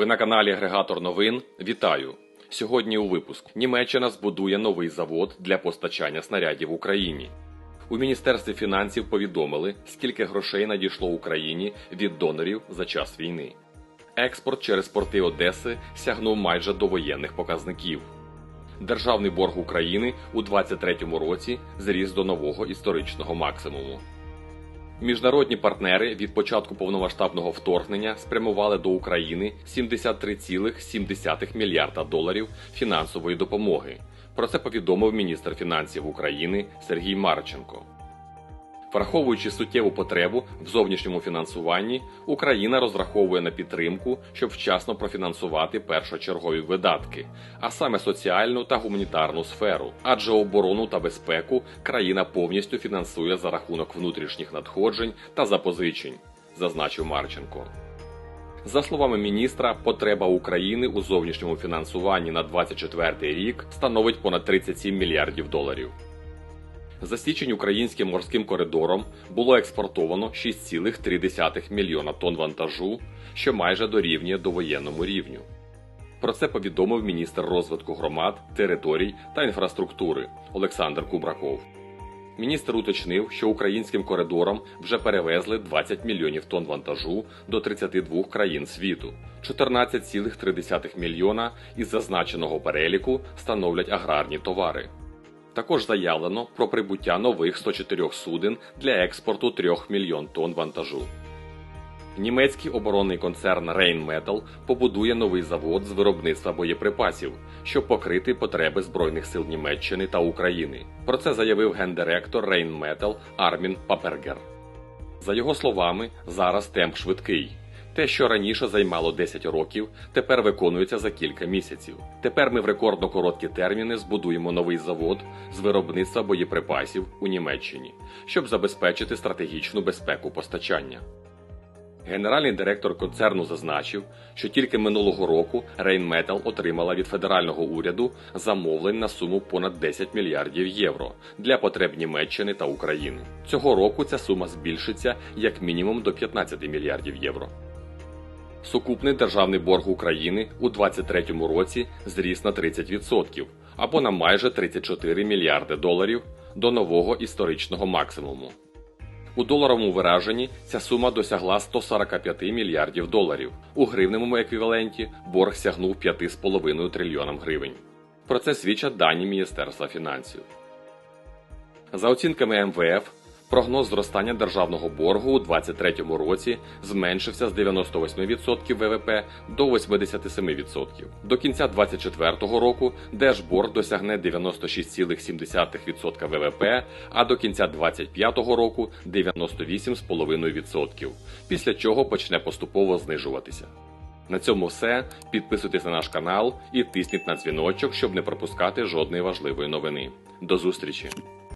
Ви на каналі Агрегатор новин. Вітаю! Сьогодні у випуск Німеччина збудує новий завод для постачання снарядів Україні. У Міністерстві фінансів повідомили, скільки грошей надійшло Україні від донорів за час війни. Експорт через порти Одеси сягнув майже до воєнних показників. Державний борг України у 2023 році зріс до нового історичного максимуму. Міжнародні партнери від початку повномасштабного вторгнення спрямували до України 73,7 мільярда доларів фінансової допомоги. Про це повідомив міністр фінансів України Сергій Марченко. Враховуючи суттєву потребу в зовнішньому фінансуванні, Україна розраховує на підтримку, щоб вчасно профінансувати першочергові видатки, а саме соціальну та гуманітарну сферу, адже оборону та безпеку країна повністю фінансує за рахунок внутрішніх надходжень та запозичень, зазначив Марченко. За словами міністра, потреба України у зовнішньому фінансуванні на 2024 рік становить понад 37 мільярдів доларів. За січень українським морським коридором було експортовано 6,3 мільйона тонн вантажу, що майже дорівнює довоєнному рівню. Про це повідомив міністр розвитку громад, територій та інфраструктури Олександр Кубраков. Міністр уточнив, що українським коридором вже перевезли 20 мільйонів тонн вантажу до 32 країн світу. 14,3 мільйона із зазначеного переліку становлять аграрні товари. Також заявлено про прибуття нових 104 суден для експорту 3 мільйон тонн вантажу. Німецький оборонний концерн Rheinmetall побудує новий завод з виробництва боєприпасів, щоб покрити потреби Збройних сил Німеччини та України. Про це заявив гендиректор Rheinmetall Армін Папергер. За його словами, зараз темп швидкий. Те, що раніше займало 10 років, тепер виконується за кілька місяців. Тепер ми в рекордно короткі терміни збудуємо новий завод з виробництва боєприпасів у Німеччині, щоб забезпечити стратегічну безпеку постачання. Генеральний директор концерну зазначив, що тільки минулого року Rheinmetall отримала від федерального уряду замовлень на суму понад 10 мільярдів євро для потреб Німеччини та України. Цього року ця сума збільшиться як мінімум до 15 мільярдів євро. Сукупний державний борг України у 2023 році зріс на 30% або на майже 34 мільярди доларів до нового історичного максимуму. У доларовому вираженні ця сума досягла 145 мільярдів доларів. У гривневому еквіваленті борг сягнув 5,5 трильйонам гривень. Про це свідчать дані Міністерства фінансів. За оцінками МВФ, прогноз зростання державного боргу у 2023 році зменшився з 98% ВВП до 87%. До кінця 2024 року держборг досягне 96,7% ВВП, а до кінця 2025 року 98,5%, після чого почне поступово знижуватися. На цьому все. Підписуйтесь на наш канал і тисніть на дзвіночок, щоб не пропускати жодної важливої новини. До зустрічі!